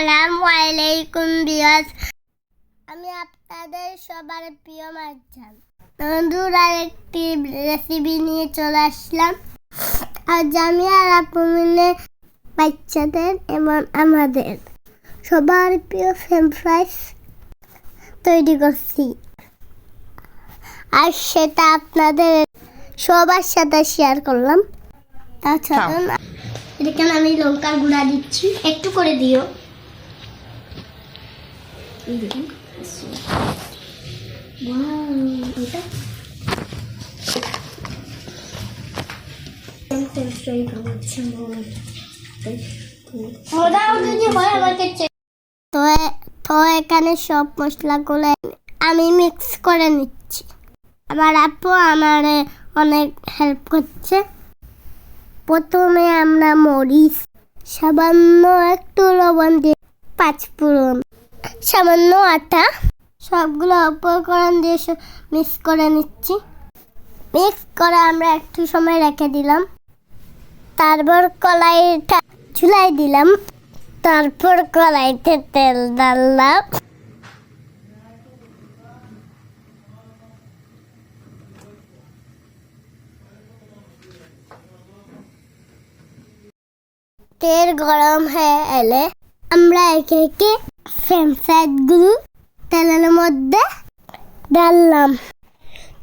আসসালামু আলাইকুম বিয়াস আমি আপনাদের সবার প্রিয় মাঝান বন্ধুরা একটি রেসিপি নিয়ে চলে আসলাম। আজ আমি আর আপু মিলে বাচ্চাদের এবং আমাদের সবার প্রিয় ফ্রেঞ্চ ফ্রাইস তৈরি করছি। আর সেটা আপনাদের সবার সাথে শেয়ার করলাম। তাছাড়া এখানে আমি লঙ্কার গুঁড়া দিচ্ছি। একটু করে দিও। এই দেখুন এটা তো এ- তো এখানে সব মশলাগুলো আমি মিক্স করে নিচ্ছি। আমার আপু আমার অনেক হেল্প করছে। প্রথমে আমরা মরিচ, সামান্য একটু লবণ দিয়ে পাঁচ ফোড়ন সামান্য আটা। সবগুলো উপকরণ দিয়ে মিক্স করে নিচ্ছি। মিক্স করে আমরা একটু সময় রেখে দিলাম। তারপর কলাইটা চুলাই দিলাম। তারপর কলাইতে তেল ডাললাম। তেল গরম হয়ে এলে আমরা একে একে গুলো তেলের মধ্যে ডাললাম।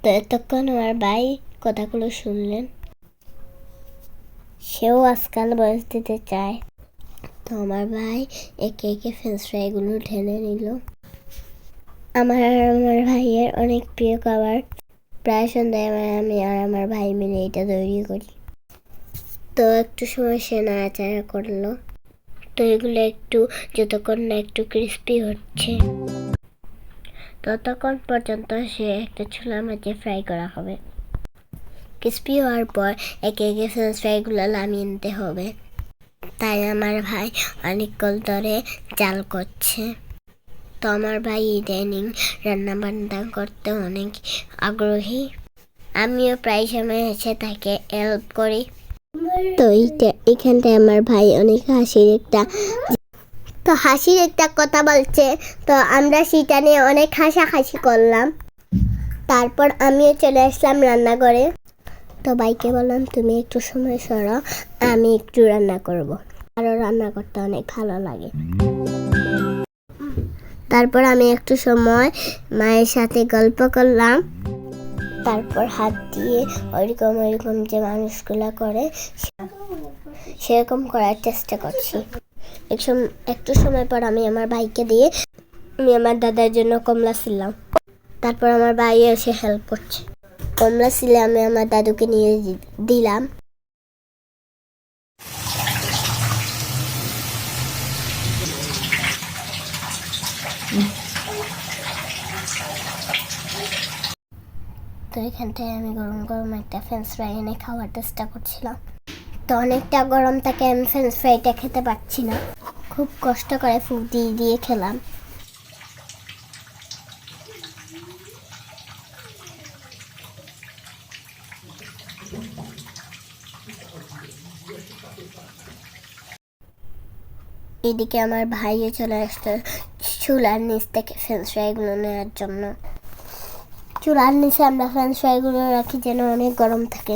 তো এতক্ষণ আমার ভাই কথাগুলো শুনলেন। সেও আজকাল বয়স দিতে চায়। তো আমার ভাই একে একে ফ্রেঞ্চ ফ্রাইগুলো ঢেলে নিল। আমার আর আমার ভাইয়ের অনেক প্রিয় খাবার। প্রায় সন্ধ্যায় আমি আর আমার ভাই মিলে এটা তৈরি করি। তো একটু সময় সে নাড়াচাড়া করল। তো এগুলো একটু যতক্ষণ না একটু ক্রিস্পি হচ্ছে। ততক্ষণ পর্যন্ত সে একটা ছোলার মাঝে ফ্রাই করা হবে। ক্রিস্পি হওয়ার পর একে একে ফ্রেঞ্চ ফ্রাইগুলো নামিয়ে নিতে হবে। তাই আমার ভাই অনেকক্ষণ ধরে জাল করছে। তো আমার ভাই ইদানিং রান্না বান্না করতে অনেক আগ্রহী। আমিও প্রায় সময় এসে তাকে হেল্প করি। তো এইটা এখানটায় আমার ভাই অনেক হাসির একটা তো হাসির একটা কথা বলছে। তো আমরা সেটা নিয়ে অনেক হাসাহাসি করলাম। তারপর আমিও চলে আসলাম রান্নাঘরে। তো ভাইকে বললাম, তুমি একটু সময় সরো, আমি একটু রান্না করব। আরও রান্না করতে অনেক ভালো লাগে। তারপর আমি একটু সময় মায়ের সাথে গল্প করলাম। তারপর হাত দিয়ে ওইরকম ওইরকম যে মানুষগুলো করে, সেরকম করার চেষ্টা করছি। এক একটু সময় পর আমি আমার ভাইকে দিয়ে আমি আমার দাদার জন্য কমলা ছিলাম। তারপর আমার ভাই এসে হেল্প করছে। কমলা ছিলে আমি আমার দাদুকে নিয়ে দিলাম। তো এখান থেকে আমি গরম গরম একটা ফ্রেঞ্চ ফ্রাই এনে খাওয়ার চেষ্টা করছিলাম। তো অনেকটা গরম থাকে আমি ফ্রেঞ্চ ফ্রাইটা খেতে পারছি না। খুব কষ্ট করে ফুক দিয়ে দিয়ে খেলাম। এদিকে আমার ভাইও চলে আসতো চুলার নিচ থেকে ফ্রেঞ্চ ফ্রাইগুলো নেওয়ার জন্য। চুলার নিচে আমরা ফ্রেঞ্চ ফ্রাইগুলো রাখি যেন অনেক গরম থাকে।